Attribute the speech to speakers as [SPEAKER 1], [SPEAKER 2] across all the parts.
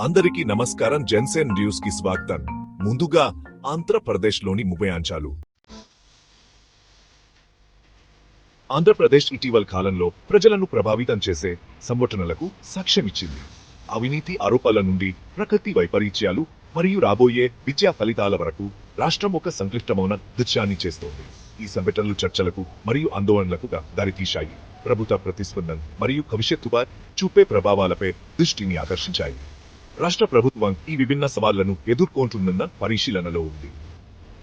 [SPEAKER 1] అందరికీ నమస్కారం. జెన్సెన్ న్యూస్కి స్వాగతం. ముందుగా ఆంధ్రప్రదేశ్లోని ముభయాంశాలు. ఆంధ్రప్రదేశ్ ఇటీవల కాలంలో ప్రజలను ప్రభావితం చేసే సంఘటనలకు సాక్ష్యమిచ్చింది అవినీతి ఆరోపణల నుండి ప్రకృతి వైపరీత్యాలు మరియు రాబోయే విద్యా ఫలితాల వరకు రాష్ట్రం ఒక సంక్లిష్టమైన దృశ్యాన్ని చేస్తోంది. ఈ సంఘటనలు చర్చలకు మరియు ఆందోళనలకు దారితీశాయి. ప్రభుత్వ ప్రతిస్పందన మరియు భవిష్యత్తుపై చూపే ప్రభావాలపై దృష్టిని ఆకర్షించాయి. రాష్ట్ర ప్రభుత్వం ఈ విభిన్న సవాళ్ళను ఎదుర్కొంటున్న పరిశీలనలో ఉంది.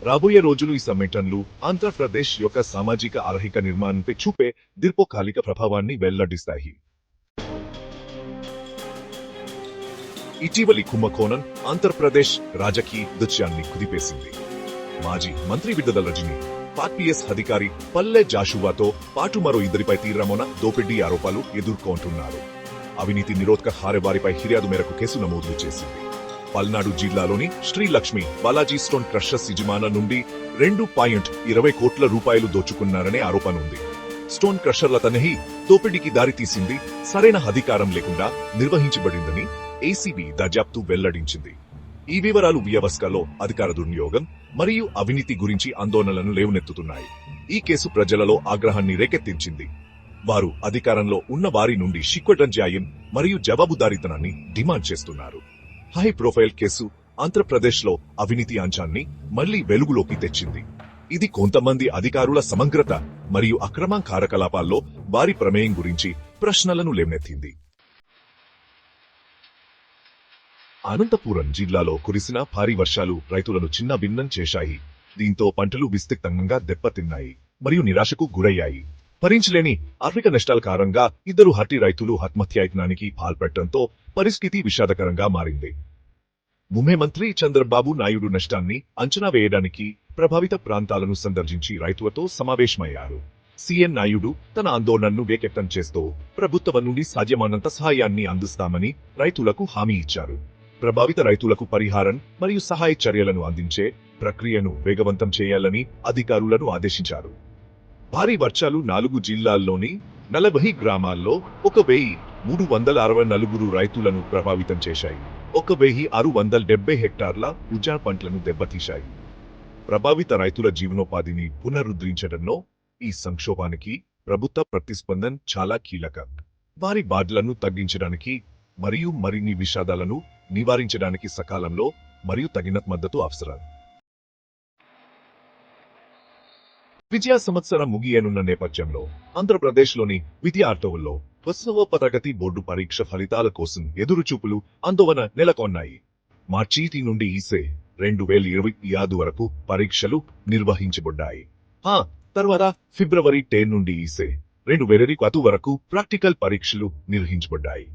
[SPEAKER 1] రాబోయే రోజులు ఈ సమ్మేటన్లు ఆంధ్రప్రదేశ్ యొక్క సామాజిక ఆర్థిక నిర్మాణంపై చూపే దీర్ఘకాలిక ప్రభావాన్ని వెల్లడిస్తాయి. ఇటీవలి కుంభకోణం ఆంధ్రప్రదేశ్ రాజకీయ దృశ్యాన్ని కుదిపేసింది. మాజీ మంత్రి విడుదల రజని పార్టీఎస్ అధికారి పల్లె జాషువాతో పాటు మరో ఇద్దరిపై తీవ్రమైన దోపిడీ ఆరోపణలు ఎదుర్కొంటున్నారు. అవినీతి నిరోధక హారెవారిపై ఫిర్యాదు మేరకు కేసు నమోదు చేసింది. పల్నాడు జిల్లాలోని శ్రీలక్ష్మి బాలాజీ స్టోన్ క్రషర్స్ యజమాన నుండి రెండు పాయింట్ ఇరవై కోట్ల రూపాయలు దోచుకున్నారనే ఆరోపణ ఉంది స్టోన్ క్రషర్ల తనహి దోపిడీకి దారితీసింది సరైన అధికారం లేకుండా నిర్వహించబడిందని ఏసీబీ దర్యాప్తు వెల్లడించింది. ఈ వివరాలు వ్యవస్థలో అధికార దుర్నియోగం మరియు అవినీతి గురించి ఆందోళనలను లేవనెత్తుతున్నాయి. ఈ కేసు ప్రజలలో ఆగ్రహాన్ని రేకెత్తించింది. వారు అధికారంలో ఉన్న వారి నుండి శిక్వటంజాయం మరియు జవాబుదారీతనాన్ని డిమాండ్ చేస్తున్నారు. హై ప్రొఫైల్ కేసు ఆంధ్రప్రదేశ్లో అవినీతి అంశాన్ని మళ్ళీ వెలుగులోకి తెచ్చింది. ఇది కొంతమంది అధికారుల సమగ్రత మరియు అక్రమ కార్యకలాపాల్లో వారి ప్రమేయం గురించి ప్రశ్నలను లేవనెత్తింది అనంతపురం జిల్లాలో కురిసిన భారీ వర్షాలు రైతులను చిన్న భిన్నం చేశాయి. దీంతో పంటలు విస్తృతంగా దెబ్బతిన్నాయి మరియు నిరాశకు గురయ్యాయి. భరించలేని ఆర్థిక నష్టాల కారణంగా ఇద్దరు హట్టి రైతులు ఆత్మహత్యాయత్నానికి పాల్పడటంతో పరిస్థితి విషాదకరంగా మారింది. ముఖ్యమంత్రి చంద్రబాబు నాయుడు నష్టాన్ని అంచనా వేయడానికి ప్రభావిత ప్రాంతాలను సందర్శించి రైతులతో సమావేశమయ్యారు. సీఎం నాయుడు తన ఆందోళనను వ్యక్తం చేస్తూ ప్రభుత్వం నుండి సాధ్యమైనంత సహాయాన్ని అందిస్తామని రైతులకు హామీ ఇచ్చారు. ప్రభావిత రైతులకు పరిహారం మరియు సహాయ చర్యలను అందించే ప్రక్రియను వేగవంతం చేయాలని అధికారులను ఆదేశించారు. భారీ వర్షాలు నాలుగు జిల్లాల్లోని నలభై గ్రామాల్లో ఒక వెయ్యి మూడు వందల అరవై నలుగురు రైతులను ప్రభావితం చేశాయి. ఒక వెయ్యి ఆరు వందల డెబ్బై హెక్టార్ల ఉజా పంటలను దెబ్బతీశాయి. ప్రభావిత రైతుల జీవనోపాధిని పునరుద్ధరించడంలో ఈ సంక్షోభానికి ప్రభుత్వ ప్రతిస్పందన చాలా కీలకం. వారి బాధలను తగ్గించడానికి మరియు మరిన్ని విషాదాలను నివారించడానికి సకాలంలో మరియు తగిన మద్దతు అవసరం. విద్యా సంవత్సరం ముగియనున్న నేపథ్యంలో ఆంధ్రప్రదేశ్లోని విద్యార్థుల్లో పదవ తరగతి బోర్డు పరీక్ష ఫలితాల కోసం ఎదురుచూపులు ఆందోళన నెలకొన్నాయి. మార్చి నుండి ఈసే రెండు వేల ఇరవై ఆరు వరకు పరీక్షలు నిర్వహించబడ్డాయి. ఆ తర్వాత ఫిబ్రవరి టెన్ నుండి ఈసే రెండు వేల ఇరవై వరకు ప్రాక్టికల్ పరీక్షలు నిర్వహించబడ్డాయి.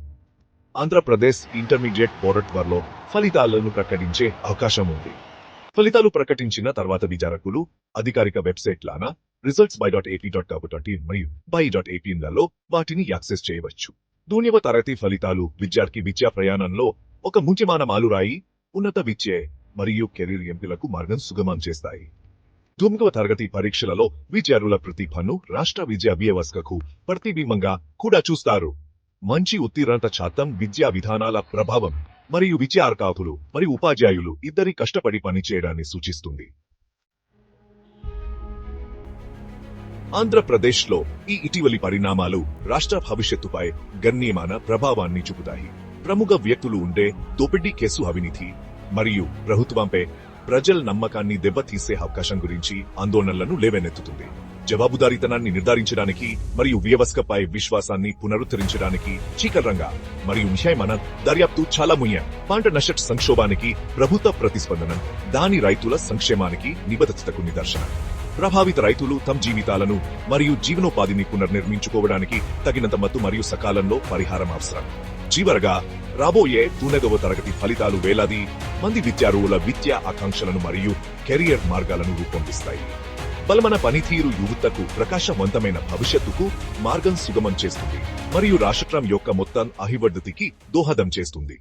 [SPEAKER 1] ఆంధ్రప్రదేశ్ ఇంటర్మీడియట్ బోర్డు త్వరలో ఫలితాలను ప్రకటించే అవకాశం ఉంది. ఫలితాలు ప్రకటించిన తర్వాత విచారకులు అధికారిక website Lana results by dot AP dot gov dot in మరియు బై డాట్ ఏపీలలో వాటిని యాక్సెస్ చేయవచ్చు. దూన్యవ తరగతి ఫలితాలు విద్యార్థి విద్యా ప్రయాణంలో ఒక ముంచమాన మాలురాయి ఉన్నత విద్య మరియు కెరీర్ ఎంపికలకు మార్గం సుగమం చేస్తాయి. తొమ్మిదవ తరగతి పరీక్షలలో విద్యార్థుల ప్రతిభను రాష్ట్ర విద్యా వ్యవస్థకు ప్రతిబింబంగా కూడా చూస్తారు. మంచి ఉత్తీర్ణత శాతం విద్యా విధానాల ప్రభావం. మరియు విద్యార్థులు మరియు ఉపాధ్యాయులు ఇద్దరి కష్టపడి పనిచేయడాన్ని సూచిస్తుంది. ఆంధ్రప్రదేశ్లో ఈ ఇటీవలి పరిణామాలు రాష్ట్ర భవిష్యత్తుపై గణనీయమైన ప్రభావాన్ని చూపుతాయి. ప్రముఖ వ్యక్తులు ఉండే దోపిడీ కేసు అవినీతి మరియు ప్రభుత్వంపై ప్రజల నమ్మకాన్ని దెబ్బతీసే అవకాశం గురించి ఆందోళనలను లేవనెత్తుతుంది. జవాబుదారీతనాన్ని నిర్ధారించడానికి మరియు వ్యవస్థపై విశ్వాసాన్ని పునరుద్ధరించడానికి చీకరంగా మరియు న్యాయమైన దర్యాప్తు చాలా ముఖ్యం పంట నష్ట సంక్షోభానికి ప్రభుత్వ ప్రతిస్పందన దాని రైతుల సంక్షేమానికి నిబద్ధతకు నిదర్శనం. ప్రభావిత రైతులు తమ జీవితాలను మరియు జీవనోపాధిని పునర్నిర్మించుకోవడానికి తగినంత మత్తు మరియు సకాలంలో పరిహారం అవసరం. చివరగా రాబోయే తూనెదవ తరగతి ఫలితాలు వేలాది మంది విద్యార్థుల విద్యా ఆకాంక్షలను మరియు కెరియర్ మార్గాలను రూపొందిస్తాయి. బలమన పనితీరు యువతకు ప్రకాశవంతమైన భవిష్యత్తుకు మార్గం సుగమం చేస్తుంది. మరియు రాష్ట్రం యొక్క మొత్తం అభివృద్ధికి దోహదం చేస్తుంది.